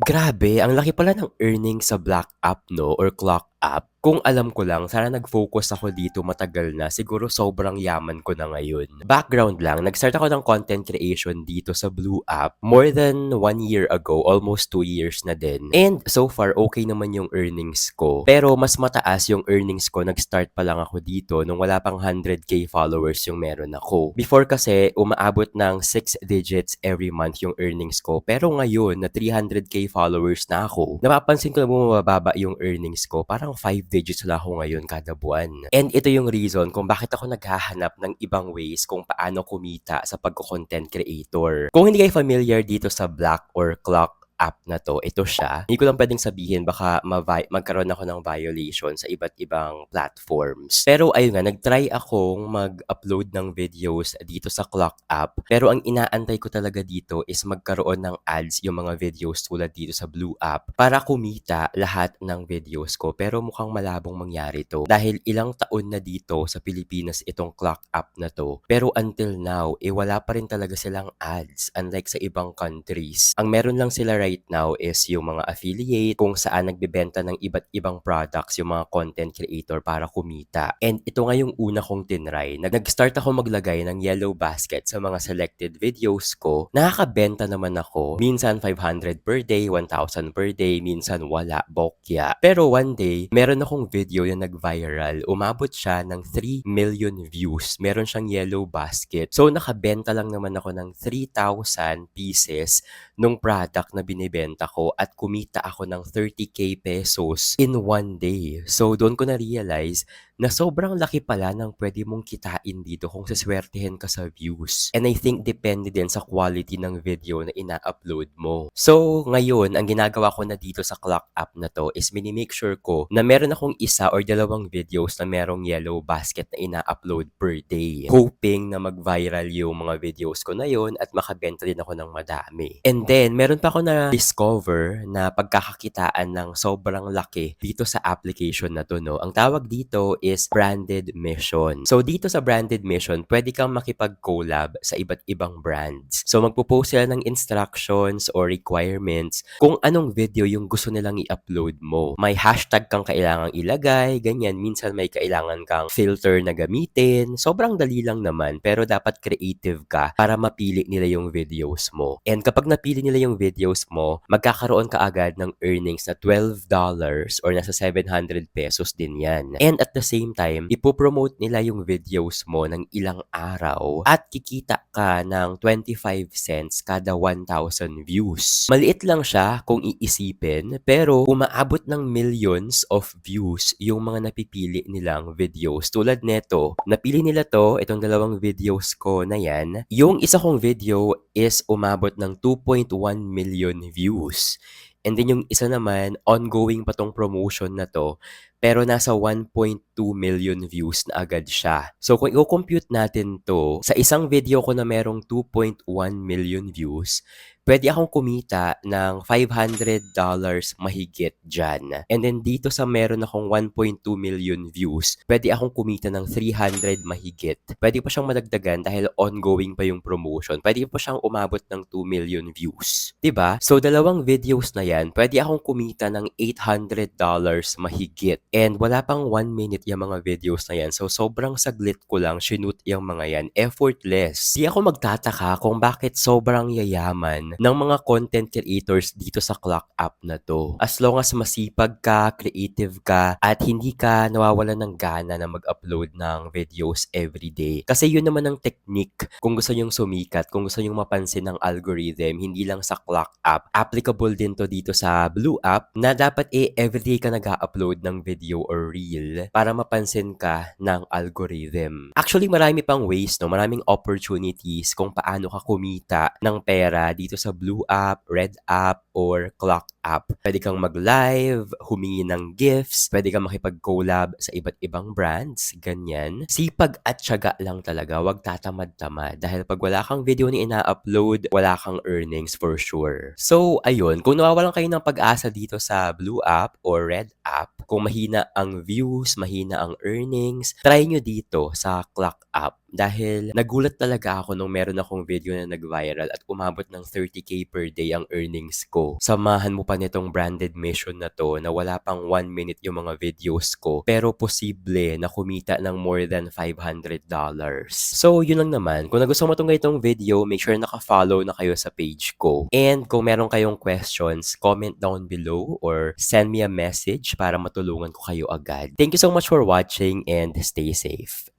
Grabe, ang laki pala ng earnings sa Black app 'no? Or Clock app. Kung alam ko lang, sana nag-focus ako dito matagal na, siguro sobrang yaman ko na ngayon. Background lang, nag-start ako ng content creation dito sa Blue app more than one year ago, almost two years na din. And so far, okay naman yung earnings ko. Pero mas mataas yung earnings ko, nag-start pa lang ako dito nung wala pang 100k followers yung meron ako. Before kasi, umaabot ng 6 digits every month yung earnings ko. Pero ngayon, na 300k followers na ako, napapansin ko na bumababa yung earnings ko. Parang 5 digits lang ako ngayon kada buwan. And ito yung reason kung bakit ako naghahanap ng ibang ways kung paano kumita sa pagko-content creator. Kung hindi kayo familiar dito sa Black or Clock app na to, ito siya. Hindi ko lang pwedeng sabihin baka ma- magkaroon ako ng violation sa iba't ibang platforms. Pero ayun nga, nagtry akong mag-upload ng videos dito sa Clock app. Pero ang inaantay ko talaga dito is magkaroon ng ads yung mga videos tulad dito sa Blue app para kumita lahat ng videos ko. Pero mukhang malabong mangyari to dahil ilang taon na dito sa Pilipinas itong Clock app na to. Pero until now, eh wala pa rin talaga silang ads unlike sa ibang countries. Ang meron lang sila right right now is yung mga affiliate, kung saan nagbebenta ng iba't ibang products yung mga content creator para kumita. And ito nga yung una kong tinry. Nag-start ako maglagay ng yellow basket sa mga selected videos ko. Nakakabenta naman ako. Minsan 500 per day, 1,000 per day, minsan wala, bokya. Pero one day, meron akong video na nag-viral. Umabot siya ng 3 million views. Meron siyang yellow basket. So nakabenta lang naman ako ng 3,000 pieces nung product na binibenta ko at kumita ako ng 30k pesos in one day. So doon ko na-realize na sobrang laki pala ng pwede mong kitain dito kung saswertehin ka sa views. And I think depende din sa quality ng video na ina-upload mo. So ngayon, ang ginagawa ko na dito sa Clock app na to is mini-make sure ko na meron akong isa or dalawang videos na merong yellow basket na ina-upload per day. Hoping na mag-viral yung mga videos ko na yon at makabenta din ako ng madami. And then, meron pa ako na discover na pagkakakitaan ng sobrang laki dito sa application na to, no? Ang tawag dito is branded mission. So, dito sa branded mission, pwede kang makipag-collab sa iba't ibang brands. So, magpo-post sila ng instructions or requirements kung anong video yung gusto nilang i-upload mo. May hashtag kang kailangang ilagay, ganyan. Minsan may kailangan kang filter na gamitin. Sobrang dali lang naman, pero dapat creative ka para mapili nila yung videos mo. And kapag napili nila yung videos mo, magkakaroon ka agad ng earnings na $12 or nasa 700 pesos din yan. And at the same time, ipopromote nila yung videos mo ng ilang araw at kikita ka ng 25 cents kada 1,000 views. Maliit lang siya kung iisipin, pero umaabot ng millions of views yung mga napipili nilang videos. Tulad neto, napili nila to, itong dalawang videos ko na yan. Yung isa kong video is umabot ng 2.1 million views. And then yung isa naman, ongoing pa tong promotion na to, pero nasa 1.2 million views na agad siya. So kung i-compute natin to, sa isang video ko na merong 2.1 million views, pwede akong kumita ng $500 mahigit dyan. And then dito sa meron akong 1.2 million views, pwede akong kumita ng 300 mahigit. Pwede pa siyang madagdagan dahil ongoing pa yung promotion. Pwede pa siyang umabot ng 2 million views. ba? So dalawang videos na yan, pwede akong kumita ng $800 mahigit. And wala pang 1 minute yung mga videos na yan. So sobrang saglit ko lang shoot yung mga yan. Effortless. Di ako magtataka kung bakit sobrang yayaman ng mga content creators dito sa Clock app na to. As long as masipag ka, creative ka, at hindi ka nawawalan ng gana na mag-upload ng videos everyday. Kasi yun naman ang technique kung gusto nyong sumikat, kung gusto nyong mapansin ng algorithm, hindi lang sa Clock app. Applicable din to dito sa Blue app na dapat eh everyday ka nag-upload ng video or reel para mapansin ka ng algorithm. Actually, marami pang ways, no? Maraming opportunities kung paano ka kumita ng pera dito sa Blue app, Red app, or Clock app. Pwede kang mag-live, humingi ng gifts, pwede kang makipag-collab sa iba't ibang brands, ganyan. Sipag at syaga lang talaga, wag tatamad-tamad. Dahil pag wala kang video na ina-upload, wala kang earnings for sure. So, ayun, kung nawawalan kayo ng pag-asa dito sa Blue app or Red app, kung mahina ang views, mahina ang earnings, try nyo dito sa Clock app. Dahil nagulat talaga ako nung meron akong video na nag-viral at umabot ng 30k per day ang earnings ko. Samahan mo pa nitong branded mission na to na wala pang 1 minute yung mga videos ko pero posible na kumita ng more than $500. So yun lang naman. Kung nagustuhan mo itong ganitong video, make sure naka-follow na kayo sa page ko. And kung meron kayong questions, comment down below or send me a message para matulungan ko kayo agad. Thank you so much for watching and stay safe.